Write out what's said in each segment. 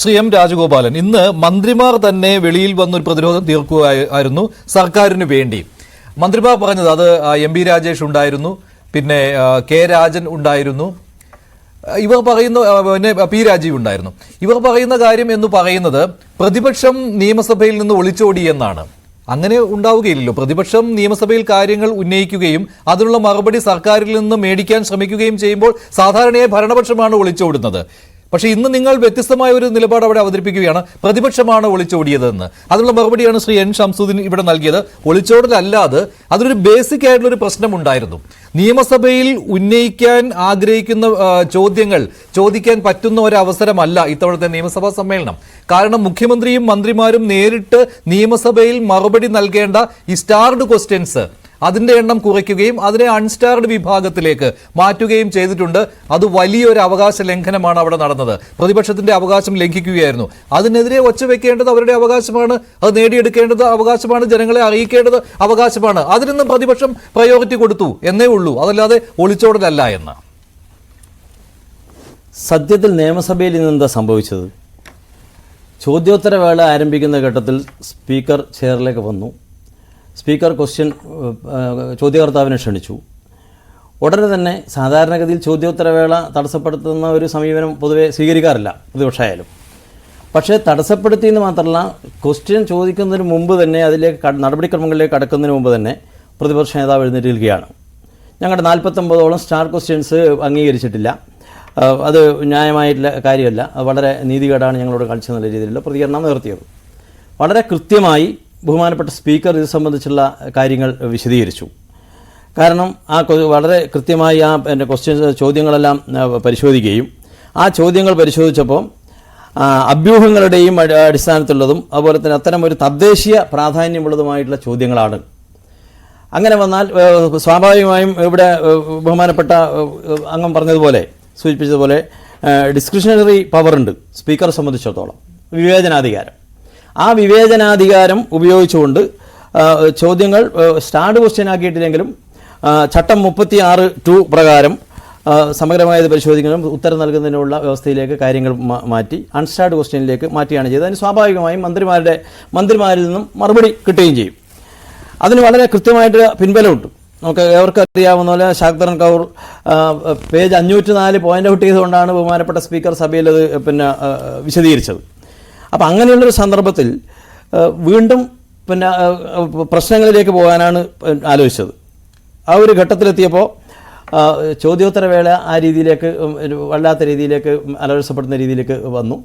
Shri M Rajagopalan ഇന്ന് മന്ത്രിമാർ തന്നെ വെളിയിൽ വന്നൊരു പ്രതിരോധം തീർക്കുകയായിരുന്നു സർക്കാരിന് വേണ്ടി. മന്ത്രിമാർ പറഞ്ഞത് അത് എം പി രാജേഷ് ഉണ്ടായിരുന്നു പിന്നെ കെ രാജൻ ഉണ്ടായിരുന്നു. ഇവർ പറയുന്ന പിന്നെ പി രാജീവ് ഉണ്ടായിരുന്നു. ഇവർ പറയുന്ന കാര്യം എന്ന് പറയുന്നത് പ്രതിപക്ഷം നിയമസഭയിൽ നിന്ന് ഒളിച്ചോടി എന്നാണ്. അങ്ങനെ ഉണ്ടാവുകയില്ലല്ലോ. പ്രതിപക്ഷം നിയമസഭയിൽ കാര്യങ്ങൾ ഉന്നയിക്കുകയും അതിനുള്ള മറുപടി സർക്കാരിൽ നിന്ന് മേടിക്കാൻ ശ്രമിക്കുകയും ചെയ്യുമ്പോൾ സാധാരണയായി ഭരണപക്ഷമാണ് ഒളിച്ചോടുന്നത്. പക്ഷേ ഇന്ന് നിങ്ങൾ വ്യത്യസ്തമായ ഒരു നിലപാട് അവിടെ അവതരിപ്പിക്കുകയാണ്. പ്രതിപക്ഷമാണ് ഒളിച്ചോടിയതെന്ന്. അതിനുള്ള മറുപടിയാണ് ശ്രീ എൻ ഷംസുദ്ദീൻ ഇവിടെ നൽകിയത്. ഒളിച്ചോടലല്ലാതെ അതൊരു ബേസിക് ആയിട്ടുള്ള ഒരു പ്രശ്നമുണ്ടായിരുന്നു. നിയമസഭയിൽ ഉന്നയിക്കാൻ ആഗ്രഹിക്കുന്ന ചോദ്യങ്ങൾ ചോദിക്കാൻ പറ്റുന്ന ഒരു അവസരമല്ല ഇത്തവണത്തെ നിയമസഭാ സമ്മേളനം. കാരണം മുഖ്യമന്ത്രിയും മന്ത്രിമാരും നേരിട്ട് നിയമസഭയിൽ മറുപടി നൽകേണ്ട ഈ സ്റ്റാർഡ് ക്വസ്റ്റ്യൻസ് അതിന്റെ എണ്ണം കുറയ്ക്കുകയും അതിനെ അൺസ്റ്റാർഡ് വിഭാഗത്തിലേക്ക് മാറ്റുകയും ചെയ്തിട്ടുണ്ട്. അത് വലിയൊരു അവകാശ ലംഘനമാണ് അവിടെ നടന്നത്. പ്രതിപക്ഷത്തിന്റെ അവകാശം ലംഘിക്കുകയായിരുന്നു. അതിനെതിരെ ഒച്ചവെക്കേണ്ടത് അവരുടെ അവകാശമാണ്. അത് നേടിയെടുക്കേണ്ടത് അവകാശമാണ്. ജനങ്ങളെ അറിയിക്കേണ്ടത് അവകാശമാണ്. അതിനൊന്നും പ്രതിപക്ഷം പ്രയോറിറ്റി കൊടുത്തു. എന്നേ ഉള്ളൂ. അതല്ലാതെ ഒളിച്ചോടലല്ല എന്ന്. സത്യത്തിൽ നിയമസഭയിൽ ഇന്ന് എന്താ സംഭവിച്ചത്? ചോദ്യോത്തരവേള ആരംഭിക്കുന്ന ഘട്ടത്തിൽ സ്പീക്കർ ചെയറിലേക്ക് വന്നു. സ്പീക്കർ ക്വസ്റ്റ്യൻ ചോദ്യകർത്താവിനെ ക്ഷണിച്ചു. ഉടനെ തന്നെ സാധാരണഗതിയിൽ ചോദ്യോത്തരവേള തടസ്സപ്പെടുത്തുന്ന ഒരു സമീപനം പൊതുവെ സ്വീകരിക്കാറില്ല പ്രതിപക്ഷമായാലും പക്ഷേ തടസ്സപ്പെടുത്തിയെന്ന് മാത്രമല്ല ക്വസ്റ്റ്യൻ ചോദിക്കുന്നതിന് മുമ്പ് തന്നെ അതിലേക്ക് നടപടിക്രമങ്ങളിലേക്ക് കടക്കുന്നതിന് മുമ്പ് തന്നെ പ്രതിപക്ഷ നേതാവ് എഴുന്നേറ്റിരിക്കുകയാണ്. ഞങ്ങളുടെ നാൽപ്പത്തൊമ്പതോളം സ്റ്റാർ ക്വസ്റ്റ്യൻസ് അംഗീകരിച്ചിട്ടില്ല. അത് ന്യായമായിട്ടുള്ള കാര്യമല്ല. വളരെ നീതികേടാണ് ഞങ്ങളോട് കാണിച്ചെന്നുള്ള രീതിയിലുള്ള പ്രതികരണം നിർത്തിയത് വളരെ കൃത്യമായി ബഹുമാനപ്പെട്ട സ്പീക്കർ ഇത് സംബന്ധിച്ചുള്ള കാര്യങ്ങൾ വിശദീകരിച്ചു. കാരണം ആ വളരെ കൃത്യമായി ആ എന്റെ ക്വസ്റ്റ്യൻസ് ചോദ്യങ്ങളെല്ലാം പരിശോധിക്കുകയും ആ ചോദ്യങ്ങൾ പരിശോധിച്ചപ്പോൾ അഭ്യൂഹങ്ങളുടെയും അടി- അടിസ്ഥാനത്തിലുള്ളതും അതുപോലെ തന്നെ അത്തരം ഒരു തദ്ദേശീയ പ്രാധാന്യമുള്ളതുമായിട്ടുള്ള ചോദ്യങ്ങളാണ്. അങ്ങനെ വന്നാൽ സ്വാഭാവികമായും ഇവിടെ ബഹുമാനപ്പെട്ട അംഗം പറഞ്ഞതുപോലെ സൂചിപ്പിച്ചതുപോലെ ഡിസ്ക്രിഷണറി പവറുണ്ട് സ്പീക്കറെ സംബന്ധിച്ചിടത്തോളം. വിവേചനാധികാരം. ആ വിവേചനാധികാരം ഉപയോഗിച്ചുകൊണ്ട് ചോദ്യങ്ങൾ സ്റ്റാർഡ് ക്വസ്റ്റ്യൻ ആക്കിയിട്ടില്ലെങ്കിലും ചട്ടം മുപ്പത്തി ആറ് ടു പ്രകാരം സമഗ്രമായത് പരിശോധിക്കുന്നതും ഉത്തരം നൽകുന്നതിനുള്ള വ്യവസ്ഥയിലേക്ക് കാര്യങ്ങൾ മാറ്റി അൺസ്റ്റാർഡ് ക്വസ്റ്റ്യനിലേക്ക് മാറ്റിയാണ് ചെയ്തത്. അതിന് സ്വാഭാവികമായും മന്ത്രിമാരുടെ മന്ത്രിമാരിൽ നിന്നും മറുപടി കിട്ടുകയും ചെയ്യും. അതിന് വളരെ കൃത്യമായിട്ട് പിൻബലമുണ്ട്. നമുക്ക് ഏവർക്കും അറിയാവുന്ന പോലെ ശാക്തരൻ കൗർ പേജ് അഞ്ഞൂറ്റി നാല് പോയിന്റ് ഔട്ട് ചെയ്തുകൊണ്ടാണ് ബഹുമാനപ്പെട്ട സ്പീക്കർ സഭയിൽ അത് പിന്നെ വിശദീകരിച്ചത്. അപ്പം അങ്ങനെയുള്ളൊരു സന്ദർഭത്തിൽ വീണ്ടും പിന്നെ പ്രശ്നങ്ങളിലേക്ക് പോകാനാണ് ആലോചിച്ചത്. ആ ഒരു ഘട്ടത്തിലെത്തിയപ്പോൾ ചോദ്യോത്തരവേള ആ രീതിയിലേക്ക് വല്ലാത്ത രീതിയിലേക്ക് അലവസപ്പെടുന്ന രീതിയിലേക്ക് വന്നു.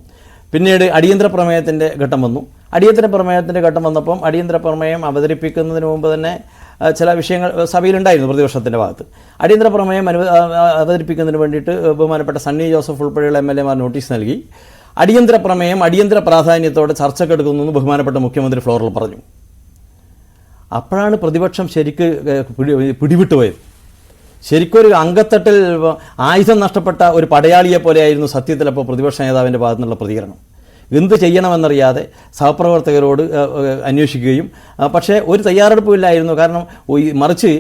പിന്നീട് അടിയന്തര പ്രമേയത്തിന്റെ ഘട്ടം വന്നു. അടിയന്തര പ്രമേയത്തിന്റെ ഘട്ടം വന്നപ്പം അടിയന്തര പ്രമേയം അവതരിപ്പിക്കുന്നതിന് മുമ്പ് തന്നെ ചില വിഷയങ്ങൾ സഭയിലുണ്ടായിരുന്നു പ്രതിപക്ഷത്തിന്റെ ഭാഗത്ത്. അടിയന്തര പ്രമേയം അനു അവതരിപ്പിക്കുന്നതിന് വേണ്ടിയിട്ട് ബഹുമാനപ്പെട്ട സണ്ണി ജോസഫ് ഉൾപ്പെടെയുള്ള എം എൽ എമാർ നോട്ടീസ് നൽകി. അടിയന്തര പ്രമേയം അടിയന്തര പ്രാധാന്യത്തോടെ ചർച്ചക്കെടുക്കുന്നു എന്ന് ബഹുമാനപ്പെട്ട മുഖ്യമന്ത്രി ഫ്ലോറിൽ പറഞ്ഞു. അപ്പോഴാണ് പ്രതിപക്ഷം ശരിക്ക് ഏഹ്, പിടി പിടിവിട്ടു പോയത്. ശരിക്കൊരു അംഗത്തട്ടിൽ ആയുധം നഷ്ടപ്പെട്ട ഒരു പടയാളിയെ പോലെയായിരുന്നു സത്യത്തിൽ അപ്പോൾ പ്രതിപക്ഷ നേതാവിന്റെ ഭാഗത്തുനിന്നുള്ള പ്രതികരണം. എന്ത് ചെയ്യണമെന്നറിയാതെ സഹപ്രവർത്തകരോട് അന്വേഷിക്കുകയും പക്ഷേ ഒരു തയ്യാറെടുപ്പുമില്ലായിരുന്നു. കാരണം മറിച്ച്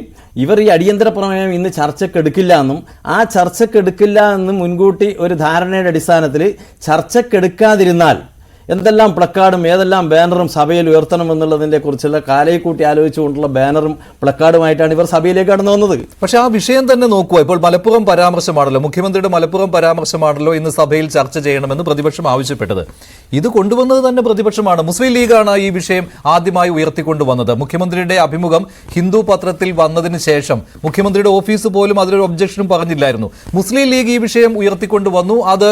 ഇവർ ഈ അടിയന്തര പ്രമേയം ഇന്ന് ചർച്ചക്കെടുക്കില്ല എന്നും ആ ചർച്ചക്കെടുക്കില്ല എന്നും മുൻകൂട്ടി ഒരു ധാരണയുടെ അടിസ്ഥാനത്തിൽ ചർച്ചക്കെടുക്കാതിരുന്നാൽ എന്തെല്ലാം പ്ലക്കാർഡും ഏതെല്ലാം ബാനറും സഭയിൽ ഉയർത്തണമെന്നുള്ളതിനെ കുറിച്ചുള്ള കാലയെക്കൂട്ടി ആലോചിച്ചുകൊണ്ടുള്ള ബാനറും പ്ലക്കാർഡുമായിട്ടാണ് ഇവർ സഭയിലേക്ക് കടന്നു വന്നത്. പക്ഷേ ആ വിഷയം തന്നെ നോക്കുക. ഇപ്പോൾ മലപ്പുറം പരാമർശമാണല്ലോ. മുഖ്യമന്ത്രിയുടെ മലപ്പുറം പരാമർശമാണല്ലോ ഇന്ന് സഭയിൽ ചർച്ച ചെയ്യണമെന്ന് പ്രതിപക്ഷം ആവശ്യപ്പെട്ടത്. ഇത് കൊണ്ടുവന്നത് തന്നെ പ്രതിപക്ഷമാണ്. മുസ്ലിം ലീഗാണ് ഈ വിഷയം ആദ്യമായി ഉയർത്തിക്കൊണ്ടുവന്നത്. മുഖ്യമന്ത്രിയുടെ അഭിമുഖം ഹിന്ദു പത്രത്തിൽ വന്നതിന് ശേഷം മുഖ്യമന്ത്രിയുടെ ഓഫീസ് പോലും അതിലൊരു ഒബ്ജക്ഷനും പറഞ്ഞില്ലായിരുന്നു. മുസ്ലിം ലീഗ് ഈ വിഷയം ഉയർത്തിക്കൊണ്ടുവന്നു. അത്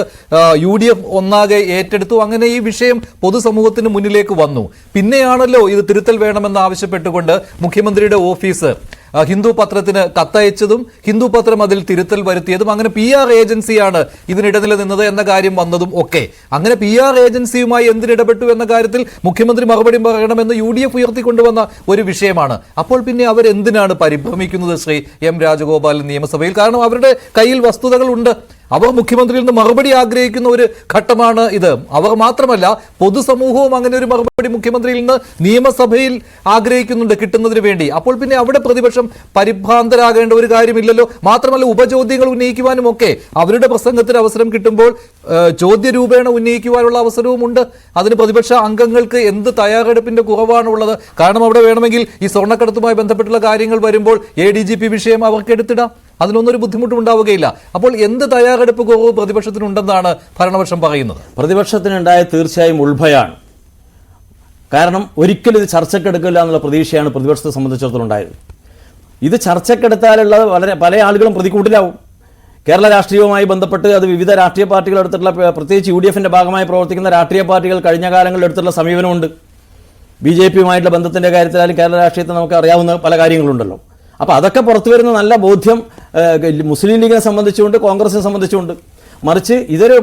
യു ഡി എഫ് ഒന്നാകെ ഏറ്റെടുത്തു. അങ്ങനെ ഈ വിഷയം പൊതുസമൂഹത്തിന് മുന്നിലേക്ക് വന്നു. പിന്നെയാണല്ലോ ഇത് തിരുത്തൽ വേണമെന്ന് ആവശ്യപ്പെട്ടുകൊണ്ട് മുഖ്യമന്ത്രിയുടെ ഓഫീസ് ഹിന്ദു പത്രത്തിന് കത്തയച്ചതും ഹിന്ദു പത്രം അതിൽ തിരുത്തൽ വരുത്തിയതും. അങ്ങനെ പി ആർ ഏജൻസിയാണ് ഇതിനിടനില നിന്നത് എന്ന കാര്യം വന്നതും ഒക്കെ. അങ്ങനെ പി ആർ ഏജൻസിയുമായി എന്തിനിടപെട്ടു എന്ന കാര്യത്തിൽ മുഖ്യമന്ത്രി മറുപടി പറയണമെന്ന് യു ഡി എഫ് ഉയർത്തിക്കൊണ്ടുവന്ന ഒരു വിഷയമാണ്. അപ്പോൾ പിന്നെ അവരെന്തിനാണ് പരിഭ്രമിക്കുന്നത് ശ്രീ എം രാജഗോപാലൻ നിയമസഭയിൽ? കാരണം അവരുടെ കയ്യിൽ വസ്തുതകളുണ്ട്. അവർ മുഖ്യമന്ത്രിയിൽ നിന്ന് മറുപടി ആഗ്രഹിക്കുന്ന ഒരു ഘട്ടമാണ് ഇത്. അവർ മാത്രമല്ല പൊതുസമൂഹവും അങ്ങനെ ഒരു മറുപടി മുഖ്യമന്ത്രിയിൽ നിന്ന് നിയമസഭയിൽ ആഗ്രഹിക്കുന്നുണ്ട് കിട്ടുന്നതിന് വേണ്ടി. അപ്പോൾ പിന്നെ അവിടെ പ്രതിപക്ഷം പരിഭ്രാന്തരാകേണ്ട ഒരു കാര്യമില്ലല്ലോ. മാത്രമല്ല ഉപചോദ്യങ്ങൾ ഉന്നയിക്കുവാനും ഒക്കെ അവരുടെ പ്രസംഗത്തിന് അവസരം കിട്ടുമ്പോൾ ചോദ്യ ചോദ്യരൂപേണ ഉന്നയിക്കുവാനുള്ള അവസരവും ഉണ്ട് അതിന് പ്രതിപക്ഷ അംഗങ്ങൾക്ക് എന്ത് തയ്യാറെടുപ്പിന്റെ കുറവാണുള്ളത്. കാരണം അവിടെ വേണമെങ്കിൽ ഈ സ്വർണക്കടത്തുമായി ബന്ധപ്പെട്ടുള്ള കാര്യങ്ങൾ വരുമ്പോൾ എ വിഷയം അവർക്ക് എടുത്തിടാം. അതിനൊന്നും ഒരു ബുദ്ധിമുട്ടും ഉണ്ടാവുകയില്ല അപ്പോൾ എന്ത് തയ്യാറെടുപ്പ് കുറവ് പ്രതിപക്ഷത്തിനുണ്ടെന്നാണ് ഭരണപക്ഷം പറയുന്നത്? പ്രതിപക്ഷത്തിനുണ്ടായ തീർച്ചയായും ഉൾഭയാണ്. കാരണം ഒരിക്കലും ഇത് ചർച്ചക്കെടുക്കില്ല എന്നുള്ള പ്രതീക്ഷയാണ് പ്രതിപക്ഷത്തെ സംബന്ധിച്ചിടത്തോളം ഉണ്ടായത്. ഇത് ചർച്ചക്കെടുത്താലുള്ളത് വളരെ പല ആളുകളും പ്രതികൂട്ടിലാവും. കേരള രാഷ്ട്രീയവുമായി ബന്ധപ്പെട്ട് അത് വിവിധ രാഷ്ട്രീയ പാർട്ടികൾ എടുത്തിട്ടുള്ള പ്രത്യേകിച്ച് യു ഡി എഫിന്റെ ഭാഗമായി പ്രവർത്തിക്കുന്ന രാഷ്ട്രീയ പാർട്ടികൾ കഴിഞ്ഞ കാലങ്ങളിൽ എടുത്തിട്ടുള്ള സമീപനമുണ്ട്. ബി ജെ പിയുമായിട്ടുള്ള ബന്ധത്തിന്റെ കാര്യത്തിലായാലും കേരള രാഷ്ട്രീയത്തിൽ നമുക്ക് അറിയാവുന്ന പല കാര്യങ്ങളുണ്ടല്ലോ. അപ്പോൾ അതൊക്കെ പുറത്തു വരുന്ന നല്ല ബോധ്യം മുസ്ലിം ലീഗിനെ സംബന്ധിച്ചുകൊണ്ട് കോൺഗ്രസിനെ സംബന്ധിച്ചുകൊണ്ട്. മറിച്ച് ഇതൊരു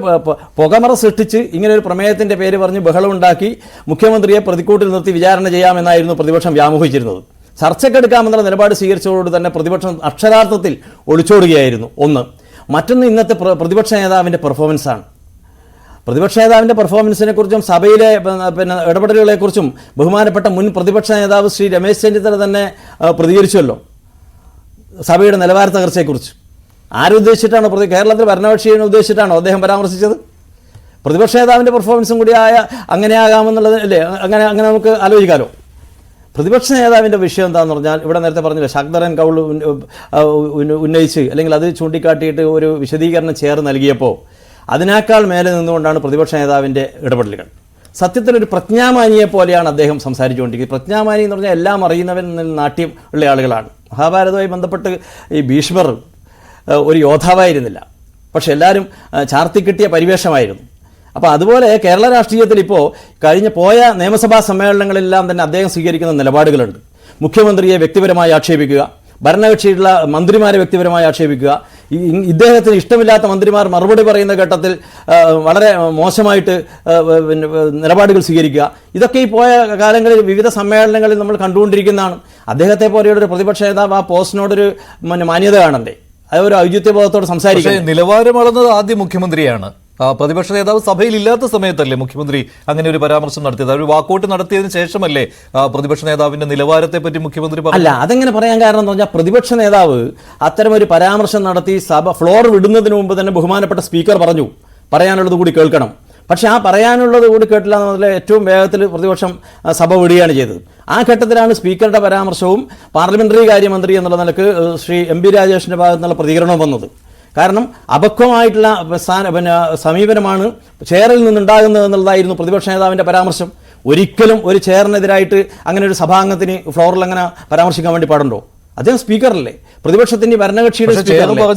പുകമറ സൃഷ്ടിച്ച് ഇങ്ങനെ ഒരു പ്രമേയത്തിന്റെ പേര് പറഞ്ഞ് ബഹളമുണ്ടാക്കി മുഖ്യമന്ത്രിയെ പ്രതിക്കൂട്ടിൽ നിർത്തി വിചാരണ ചെയ്യാമെന്നായിരുന്നു പ്രതിപക്ഷം വ്യാമോഹിച്ചിരുന്നത്. ചർച്ചക്കെടുക്കാമെന്നുള്ള നിലപാട് സ്വീകരിച്ചതോട് തന്നെ പ്രതിപക്ഷം അക്ഷരാർത്ഥത്തിൽ ഒളിച്ചോടുകയായിരുന്നു. ഒന്ന് മറ്റൊന്ന് ഇന്നത്തെ പ്രതിപക്ഷ നേതാവിന്റെ പെർഫോമൻസാണ്. പ്രതിപക്ഷ നേതാവിന്റെ പെർഫോമൻസിനെ കുറിച്ചും സഭയിലെ പിന്നെ ഇടപെടലുകളെക്കുറിച്ചും ബഹുമാനപ്പെട്ട മുൻ പ്രതിപക്ഷ നേതാവ് ശ്രീ രമേശ് ചെന്നിത്തല തന്നെ പ്രതികരിച്ചുവല്ലോ. സഭയുടെ നിലവാര തകർച്ചയെക്കുറിച്ച്. ആരുദ്ദേശിച്ചിട്ടാണോ പ്രതി കേരളത്തിൽ ഭരണകക്ഷിയെ ഉദ്ദേശിച്ചിട്ടാണോ അദ്ദേഹം പരാമർശിച്ചത്? പ്രതിപക്ഷ നേതാവിന്റെ പെർഫോമൻസും കൂടിയായ അങ്ങനെയാകാമെന്നുള്ളത് അല്ലേ? അങ്ങനെ അങ്ങനെ നമുക്ക് ആലോചിക്കാമല്ലോ പ്രതിപക്ഷ നേതാവിന്റെ വിഷയം എന്താണെന്ന് പറഞ്ഞാൽ ഇവിടെ നേരത്തെ പറഞ്ഞില്ല ശക്തരൻ കൗൾ ഉന്നയിച്ച് അല്ലെങ്കിൽ അത് ചൂണ്ടിക്കാട്ടിയിട്ട് ഒരു വിശദീകരണം ചേർന്ന് നൽകിയപ്പോൾ അതിനേക്കാൾ മേലെ നിന്നുകൊണ്ടാണ് പ്രതിപക്ഷ നേതാവിന്റെ ഇടപെടലുകൾ. സത്യത്തിൽ ഒരു പ്രജ്ഞാമാനിയെ പോലെയാണ് അദ്ദേഹം സംസാരിച്ചുകൊണ്ടിരിക്കുന്നത്. പ്രജ്ഞാമാനി എന്ന് പറഞ്ഞാൽ എല്ലാം അറിയുന്നവൻ നാട്യം ഉള്ള ആളുകളാണ്. മഹാഭാരതവുമായി ബന്ധപ്പെട്ട് ഈ ഭീഷ്മർ ഒരു യോദ്ധാവായിരുന്നില്ല. പക്ഷെ എല്ലാവരും ചാർത്തി കിട്ടിയ പരിവേഷമായിരുന്നു. അപ്പോൾ അതുപോലെ കേരള രാഷ്ട്രീയത്തിൽ ഇപ്പോൾ കഴിഞ്ഞ പോയ നിയമസഭാ സമ്മേളനങ്ങളെല്ലാം തന്നെ അദ്ദേഹം സ്വീകരിക്കുന്ന നിലപാടുകളുണ്ട്. മുഖ്യമന്ത്രിയെ വ്യക്തിപരമായി ആക്ഷേപിക്കുക ഭരണകക്ഷിയിലുള്ള മന്ത്രിമാരെ വ്യക്തിപരമായി ആക്ഷേപിക്കുക. ഇദ്ദേഹത്തിന് ഇഷ്ടമില്ലാത്ത മന്ത്രിമാർ മറുപടി പറയുന്ന ഘട്ടത്തിൽ വളരെ മോശമായിട്ട് പിന്നെ നിലപാടുകൾ സ്വീകരിക്കുക. ഇതൊക്കെ ഈ പോയ കാലങ്ങളിൽ വിവിധ സമ്മേളനങ്ങളിൽ നമ്മൾ കണ്ടുകൊണ്ടിരിക്കുന്നതാണ്. അദ്ദേഹത്തെ പോലെയുള്ള ഒരു പ്രതിപക്ഷ നേതാവ് ആ പോസ്റ്റിനോടൊരു മാന്യത കാണണ്ടേ? അത് ഒരു ഔചിത്യബോധത്തോട് നിലവാരമളന്നത് നിലവാരം അളന്നത് ആദ്യം മുഖ്യമന്ത്രിയാണ്. പ്രതിപക്ഷ നേതാവ് സഭയിൽ ഇല്ലാത്ത സമയത്തല്ലേ മുഖ്യമന്ത്രി അങ്ങനെ ഒരു പരാമർശം നടത്തിയത്? ഒരു വാക്കൗട്ട് നടത്തിയതിനു ശേഷമല്ലേ പ്രതിപക്ഷ നേതാവിന്റെ നിലവാരത്തെ പറ്റി മുഖ്യമന്ത്രി അല്ല അതെങ്ങനെ പറയാൻ കാരണം എന്ന് പറഞ്ഞാൽ പ്രതിപക്ഷ നേതാവ് അത്തരം ഒരു പരാമർശം നടത്തി സഭ ഫ്ലോർ വിടുന്നതിന് മുമ്പ് തന്നെ ബഹുമാനപ്പെട്ട സ്പീക്കർ പറഞ്ഞു. പറയാനുള്ളത് കൂടി കേൾക്കണം. പക്ഷേ ആ പറയാനുള്ളത് കൂടി കേട്ടില്ല എന്നുള്ള ഏറ്റവും വേഗത്തിൽ പ്രതിപക്ഷം സഭ വിടുകയാണ് ചെയ്തത്. ആ ഘട്ടത്തിലാണ് സ്പീക്കറുടെ പരാമർശവും പാർലമെന്ററി കാര്യമന്ത്രി എന്നുള്ള നിലയ്ക്ക് ശ്രീ എം പി രാജേഷിന്റെ ഭാഗത്തുനിന്നുള്ള പ്രതികരണവും വന്നത്. കാരണം അപക്വമായിട്ടുള്ള സ്ഥാന പിന്നെ സമീപനമാണ് ചെയറിൽ നിന്നുണ്ടാകുന്നത് എന്നുള്ളതായിരുന്നു പ്രതിപക്ഷ നേതാവിന്റെ പരാമർശം. ഒരിക്കലും ഒരു ചെയറിനെതിരായിട്ട് അങ്ങനെ ഒരു സഭാംഗത്തിന് ഫ്ലോറിൽ അങ്ങനെ പരാമർശിക്കാൻ വേണ്ടി പാടുണ്ടോ? അദ്ദേഹം സ്പീക്കറല്ലേ. പ്രതിപക്ഷത്തിന്റെ ഭരണകക്ഷിയുടെ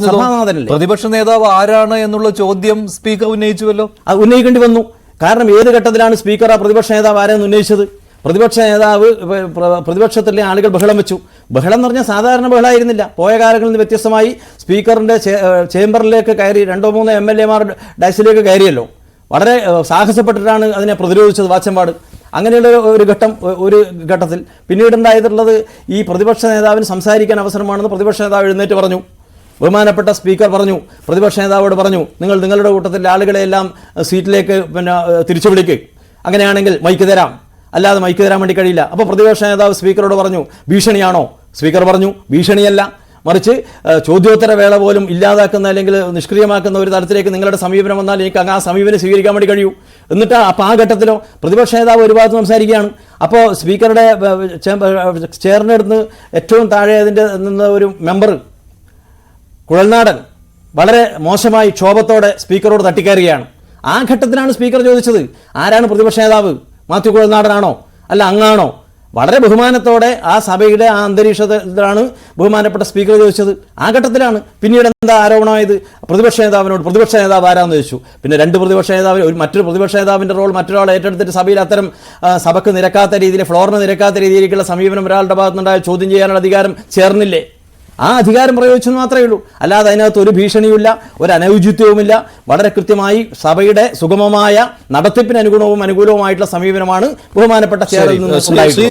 സഭാനാഥനല്ലേ. പ്രതിപക്ഷ നേതാവ് ആരാണ് എന്നുള്ള ചോദ്യം സ്പീക്കർ ഉന്നയിച്ചുവല്ലോ. അത് ഉന്നയിക്കേണ്ടി വന്നു. കാരണം ഏത് ഘട്ടത്തിലാണ് സ്പീക്കർ ആ പ്രതിപക്ഷ നേതാവ് ആരെന്ന് ഉന്നയിച്ചത്? പ്രതിപക്ഷ നേതാവ് പ്ര- പ്ര- പ്രതിപക്ഷത്തിലെ ആളുകൾ ബഹളം വെച്ചു. ബഹളം എന്ന് പറഞ്ഞാൽ സാധാരണ ബഹളമായിരുന്നില്ല പോയ കാലങ്ങളിൽ നിന്ന് വ്യത്യസ്തമായി സ്പീക്കറിന്റെ ചേംബറിലേക്ക് കയറി രണ്ടോ മൂന്നോ എം എൽ എമാർ ഡയസിലേക്ക് കയറിയല്ലോ. വളരെ സാഹസപ്പെട്ടിട്ടാണ് അതിനെ പ്രതിരോധിച്ചത് വാച്ചമ്പാട്. അങ്ങനെയുള്ള ഒരു- ഘട്ടം ഒരു ഘട്ടത്തിൽ. പിന്നീട് ഉണ്ടായിട്ടുള്ളത് ഈ പ്രതിപക്ഷ നേതാവിന് സംസാരിക്കാൻ അവസരമാണെന്ന് പ്രതിപക്ഷ നേതാവ് എഴുന്നേറ്റ് പറഞ്ഞു. ബഹുമാനപ്പെട്ട സ്പീക്കർ പറഞ്ഞു. പ്രതിപക്ഷ നേതാവോട് പറഞ്ഞു നിങ്ങൾ നിങ്ങളുടെ കൂട്ടത്തിലെ ആളുകളെല്ലാം അഹ്, സീറ്റിലേക്ക് പിന്നെ തിരിച്ചു വിളിക്കുക അങ്ങനെയാണെങ്കിൽ മൈക്ക് തരാം. അല്ലാതെ മൈക്ക് തരാൻ വേണ്ടി കഴിയില്ല. അപ്പോൾ പ്രതിപക്ഷ നേതാവ് സ്പീക്കറോട് പറഞ്ഞു ഭീഷണിയാണോ? സ്പീക്കർ പറഞ്ഞു ഭീഷണിയല്ല. മറിച്ച് ചോദ്യോത്തര വേള പോലും ഇല്ലാതാക്കുന്ന അല്ലെങ്കിൽ നിഷ്ക്രിയമാക്കുന്ന ഒരു തരത്തിലേക്ക് നിങ്ങളുടെ സമീപനം വന്നാൽ എനിക്ക് ആ സമീപനം സ്വീകരിക്കാൻ വേണ്ടി കഴിയൂ. എന്നിട്ട് അപ്പോൾ ആ ഘട്ടത്തിലോ പ്രതിപക്ഷ നേതാവ് ഒരു ഭാഗത്ത് സംസാരിക്കുകയാണ്. അപ്പോൾ സ്പീക്കറുടെ ചെയറിന്റെ ഏറ്റവും താഴെ അതിന്റെ നിന്ന് ഒരു മെമ്പർ കുഴൽനാടൻ വളരെ മോശമായി ക്ഷോഭത്തോടെ സ്പീക്കറോട് തട്ടിക്കയറുകയാണ്. ആ ഘട്ടത്തിലാണ് സ്പീക്കർ ചോദിച്ചത് ആരാണ് പ്രതിപക്ഷ നേതാവ്? മാത്യു കുഴൽനാടനാണോ? അല്ല അങ്ങാണോ? വളരെ ബഹുമാനത്തോടെ ആ സഭയുടെ ആ അന്തരീക്ഷത്തിലാണ് ബഹുമാനപ്പെട്ട സ്പീക്കർ ചോദിച്ചത്. ആ ഘട്ടത്തിലാണ്. പിന്നീട് എന്താ ആരോപണമായത് പ്രതിപക്ഷ നേതാവിനോട് പ്രതിപക്ഷ നേതാവ് ആരാന്ന് ചോദിച്ചു. പിന്നെ രണ്ട് പ്രതിപക്ഷ നേതാവ് ഒരു മറ്റൊരു പ്രതിപക്ഷ നേതാവിന്റെ റോൾ മറ്റൊരാൾ ഏറ്റെടുത്തിട്ട് സഭയിൽ അത്തരം സഭക്ക് നിരക്കാത്ത രീതിയിൽ ഫ്ലോറിന് നിരക്കാത്ത രീതിയിലേക്കുള്ള സമീപനം ഒരാളുടെ ഭാഗത്തുനിന്നുണ്ടായ ചോദ്യം ചെയ്യാനുള്ള അധികാരം ചേർന്നില്ലേ? ആ അധികാരം പ്രയോഗിച്ചെന്ന് മാത്രമേ ഉള്ളൂ. അല്ലാതെ അതിനകത്ത് ഒരു ഭീഷണിയുമില്ല ഒരു അനൗചിത്യവുമില്ല. വളരെ കൃത്യമായി സഭയുടെ സുഗമമായ നടത്തിപ്പിന് അനുഗുണവും അനുകൂലവുമായിട്ടുള്ള സമീപനമാണ് ബഹുമാനപ്പെട്ട. നിന്ന് ശ്രീ